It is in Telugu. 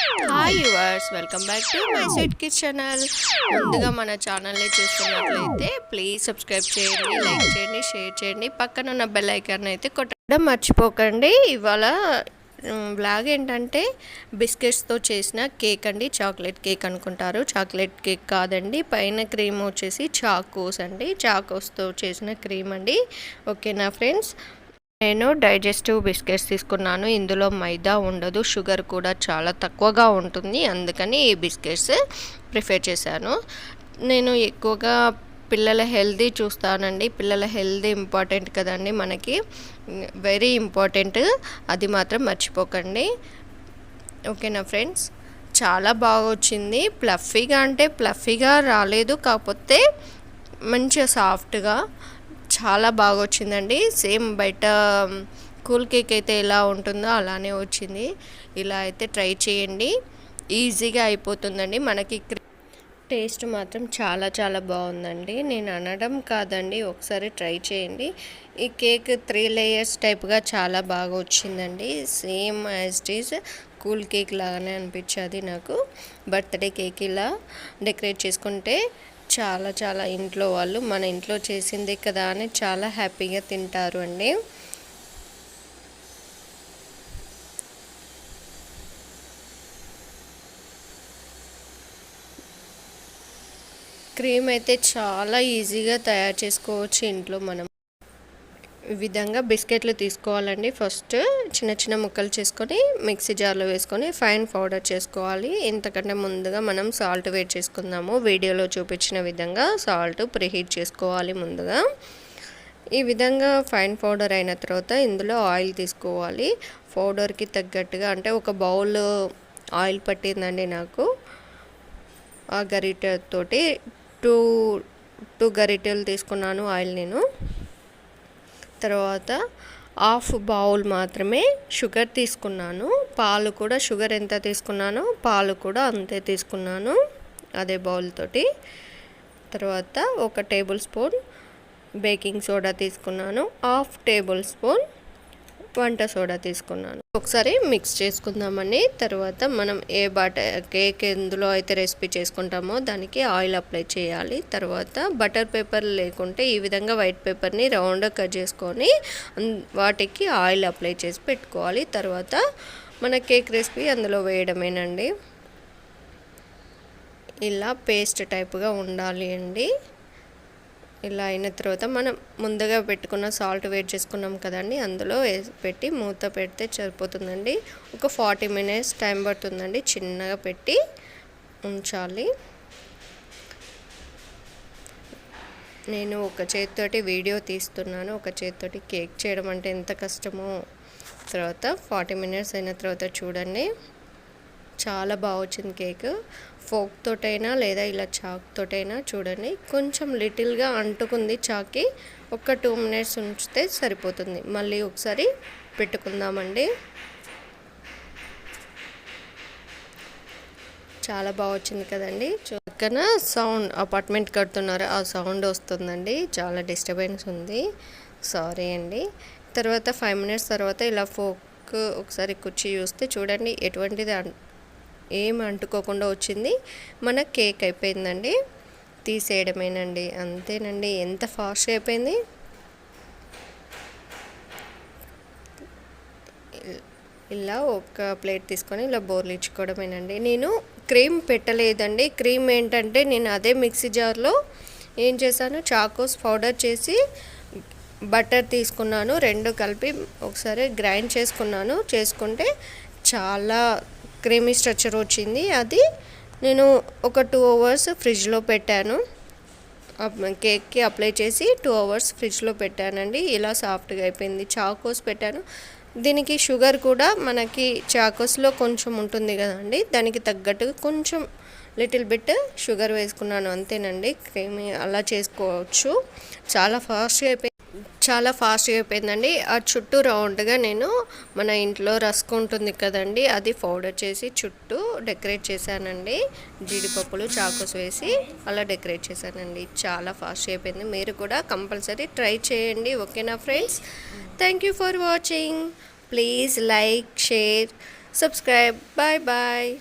Hi yours welcome back to my sweet kids channel ముందుగా మన ఛానల్ని చూస్తున్నట్లయితే ప్లీజ్ సబ్స్క్రైబ్ చేయండి లైక్ చేయండి షేర్ చేయండి. పక్కన ఉన్న బెల్ ఐకాన్ అయితే కొట్టడం మర్చిపోకండి. ఇవాళ బ్లాగ్ ఏంటంటే బిస్కెట్స్తో చేసిన కేక్ అండి. చాక్లెట్ కేక్ అనుకుంటారు. చాక్లెట్ కేక్ కాదండి. పైన క్రీమ్ వచ్చేసి చాకోస్ అండి. చాకోస్తో చేసిన క్రీమ్ అండి. ఓకేనా ఫ్రెండ్స్ నేను డైజెస్టివ్ బిస్కెట్స్ తీసుకున్నాను. ఇందులో మైదా ఉండదు షుగర్ కూడా చాలా తక్కువగా ఉంటుంది. అందుకని ఈ బిస్కెట్స్ ప్రిఫర్ చేశాను. నేను ఎక్కువగా పిల్లల హెల్దీ చూస్తానండి. పిల్లల హెల్దీ ఇంపార్టెంట్ కదండి మనకి. Very important. అది మాత్రం మర్చిపోకండి. ఓకేనా ఫ్రెండ్స్? చాలా బాగా వచ్చింది. ప్లఫీగా అంటే ప్లఫీగా రాలేదు. కాకపోతే మంచిగా సాఫ్ట్గా చాలా బాగా వచ్చిందండి సేమ్ బయట కూల్ కేక్ అయితే ఎలా ఉంటుందో అలానే వచ్చింది. ఇలా అయితే ట్రై చేయండి. ఈజీగా అయిపోతుందండి. మనకి టేస్ట్ మాత్రం చాలా చాలా బాగుందండి. నేను అనడం కాదండి. ఒకసారి ట్రై చేయండి. ఈ కేక్ త్రీ లేయర్స్ టైప్గా చాలా బాగా వచ్చిందండి same as it is cool cake లాగానే అనిపించది నాకు. బర్త్డే కేక్ ఇలా డెకరేట్ చేసుకుంటే చాలా చాలా ఇంట్లో వాళ్ళు మన ఇంట్లో చేసిందే కదా అని చాలా హ్యాపీగా తింటారు అండి. క్రీమ్ అయితే చాలా ఈజీగా తయారు చేసుకోవచ్చు ఇంట్లో మనం. విధంగా బిస్కెట్లు తీసుకోవాలండి. ఫస్ట్ చిన్న చిన్న ముక్కలు చేసుకొని మిక్సీ జార్లో వేసుకొని ఫైన్ పౌడర్ చేసుకోవాలి. ఇంతకంటే ముందుగా మనం సాల్ట్ వేట్ చేసుకుందాము. వీడియోలో చూపించిన విధంగా సాల్ట్ ప్రిహీట్ చేసుకోవాలి ముందుగా. ఈ విధంగా ఫైన్ పౌడర్ అయిన తర్వాత ఇందులో ఆయిల్ తీసుకోవాలి. పౌడర్కి తగ్గట్టుగా అంటే ఒక బౌల్ ఆయిల్ పట్టిందండి నాకు. ఆ గరిటెతోటి టూ టూ గరిటెలు తీసుకున్నాను ఆయిల్ నేను. తర్వాత హాఫ్ బౌల్ మాత్రమే షుగర్ తీసుకున్నాను. పాలు కూడా షుగర్ ఎంత తీసుకున్నానో పాలు కూడా అంతే తీసుకున్నాను అదే బౌల్ తోటి. తర్వాత ఒక టేబుల్ స్పూన్ బేకింగ్ సోడా తీసుకున్నాను హాఫ్ టేబుల్ స్పూన్ వంట సోడా తీసుకున్నాను. ఒకసారి మిక్స్ చేసుకుందామని తర్వాత మనం ఏ బట కేక్ ఎందులో అయితే రెసిపీ చేసుకుంటామో దానికి ఆయిల్ అప్లై చేయాలి. తర్వాత బటర్ పేపర్ లేకుంటే ఈ విధంగా వైట్ పేపర్ని రౌండ్గా కట్ చేసుకొని వాటికి ఆయిల్ అప్లై చేసి పెట్టుకోవాలి. తర్వాత మన కేక్ రెసిపీ అందులో వేయడమేనండి. ఇలా పేస్ట్ టైప్గా ఉండాలి అండి. ఇలా అయిన తర్వాత మనం ముందుగా పెట్టుకున్న సాల్ట్ వేట్ చేసుకున్నాం కదండి అందులో పెట్టి మూత పెడితే సరిపోతుందండి. ఒక ఫార్టీ మినిట్స్ టైం పడుతుందండి చిన్నగా పెట్టి ఉంచాలి. నేను ఒక చేతితోటి వీడియో తీస్తున్నాను ఒక చేతితోటి కేక్ చేయడం అంటే ఎంత కష్టమో. తర్వాత ఫార్టీ మినిట్స్ అయిన తర్వాత చూడండి. చాలా బాగా వచ్చింది కేక్. ఫోక్ తోటైనా లేదా ఇలా చాక్ తోటైనా చూడండి. కొంచెం లిటిల్గా అంటుకుంది చాక్కి. ఒక టూ మినిట్స్ ఉంచితే సరిపోతుంది. మళ్ళీ ఒకసారి పెట్టుకుందామండి. చాలా బాగా వచ్చింది కదండి. పక్కన సౌండ్ అపార్ట్మెంట్ కడుతున్నారు. ఆ సౌండ్ వస్తుందండి. చాలా డిస్టర్బెన్స్ ఉంది. సారీ అండి. తర్వాత ఫైవ్ మినిట్స్ తర్వాత ఇలా ఫోక్ ఒకసారి కుర్చీ చూస్తే చూడండి ఎటువంటిది ఏం అంటుకోకుండా వచ్చింది. మన కేక్ అయిపోయిందండి. తీసేయడమేనండి. అంతేనండి. ఎంత ఫాస్ట్ అయిపోయింది? ఇలా ఒక ప్లేట్ తీసుకొని ఇలా బోర్లు ఇచ్చుకోవడమేనండి. నేను క్రీమ్ పెట్టలేదండి. క్రీమ్ ఏంటంటే నేను అదే మిక్సీ జార్లో ఏం చేశాను? చాకోస్ పౌడర్ చేసి బటర్ తీసుకున్నాను. రెండు కలిపి ఒకసారి గ్రైండ్ చేసుకున్నాను. చేసుకుంటే చాలా క్రీమీ స్ట్రక్చర్ వచ్చింది. అది నేను ఒక టూ అవర్స్ ఫ్రిడ్జ్లో పెట్టాను. కేక్కి అప్లై చేసి టూ అవర్స్ ఫ్రిడ్జ్లో పెట్టానండి. ఇలా సాఫ్ట్గా అయిపోయింది. చాకోస్ పెట్టాను. దీనికి షుగర్ కూడా మనకి చాకోస్లో కొంచెం ఉంటుంది కదండి. దానికి తగ్గట్టుగా కొంచెం లిటిల్ బిట్ షుగర్ వేసుకున్నాను. అంతేనండి. క్రీమీ అలా చేసుకోవచ్చు. చాలా ఫాస్ట్గా అయిపోయింది. చాలా ఫాస్ట్గా అయిపోయిందండి. ఆ చుట్టూ రౌండ్గా నేను మన ఇంట్లో రస్క్ ఉంటుంది కదండి అది పౌడర్ చేసి చుట్టూ డెకరేట్ చేశానండి. జీడిపప్పులు చాకోస్ వేసి అలా డెకరేట్ చేశానండి. చాలా ఫాస్ట్ అయిపోయింది. మీరు కూడా కంపల్సరీ ట్రై చేయండి. ఓకేనా friends? Thank you for watching please like share subscribe bye bye